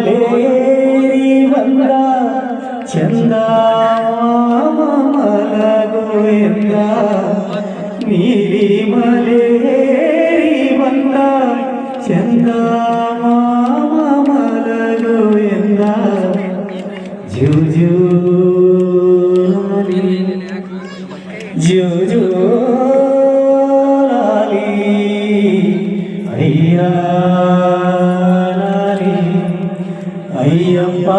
നീലിമലേരി വന്ന ചന്ദാമലകുന്ന നീലിമലേരി വന്ന ചന്ദാമലകുന്ന ജുജു ജുജു അയ്യപ്പ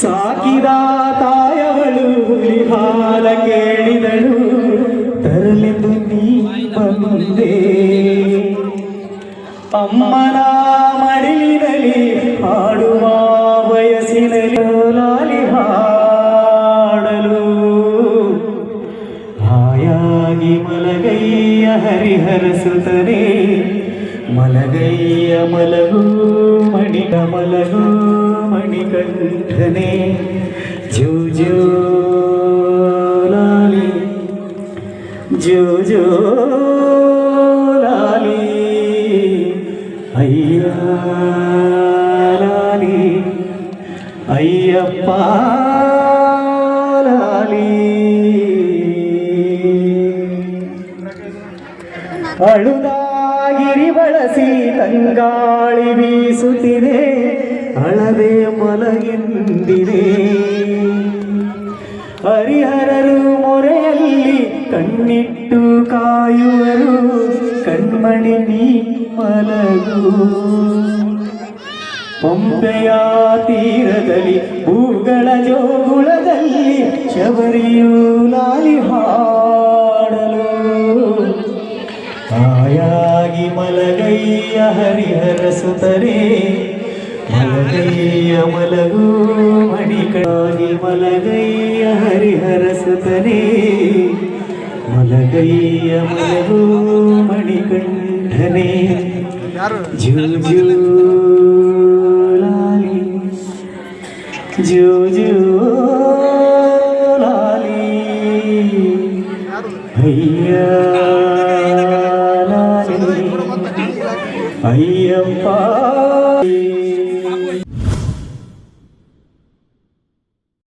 ಸಾಕಿದ ತಾಯವಳು ಹಾಲ ಕೇಳಿದಳು ತರಲೆಂದು ನೀ ಬಂದೆ ಅಮ್ಮನ ಮಡಿಲಿನಲ್ಲಿ ಹಾಡುವ മായാകി മലകയ്യ ഹരിഹരസുതരേ മലകയ്യ മലകൂ മണിക മലകൂ മണികണ്ഠനേ. ജോ ജോ ലാലി. ജോ ജോ ലാലി. അയ്യ ലാലി. അയ്യപ്പ ലാലി. ಅಳುದಾಗಿರಿ ಬಳಸಿ ತಂಗಾಳಿ ಬೀಸುತ್ತಿದೆ, ಅಳದೆ ಮಲಗಿಂದಿದೆ. ಹರಿಹರರು ಮೊರೆಯಲ್ಲಿ ಕಣ್ಣಿಟ್ಟು ಕಾಯುವರು, ಕಣ್ಮಣಿ ನೀ ಮಲಗು ಪೊಂಬೆಯ ತೀರದಲ್ಲಿ ಹೂಗಳ ಜೋಗುಳದಲ್ಲಿ ಶಬರಿಯು ಆಯಾಗಿ ಮಲಗಯ್ಯ ಹರಿಹರ ಸುತರೆ ಮಲಗಯ್ಯ ಮಲಗು ಮಣಿಕಾಗಿ ಮಲಗಯ್ಯ ಹರಿಹರ ಸುತರೆ ಮಲಗಯ್ಯ ಮಲಗು ಮಣಿಕಂಠನೆ. ಜೂಜು ಲಾಲಿ. ಜೂಜು ಲಾಲಿ. ಅಯ್ಯ. ஐயப்பா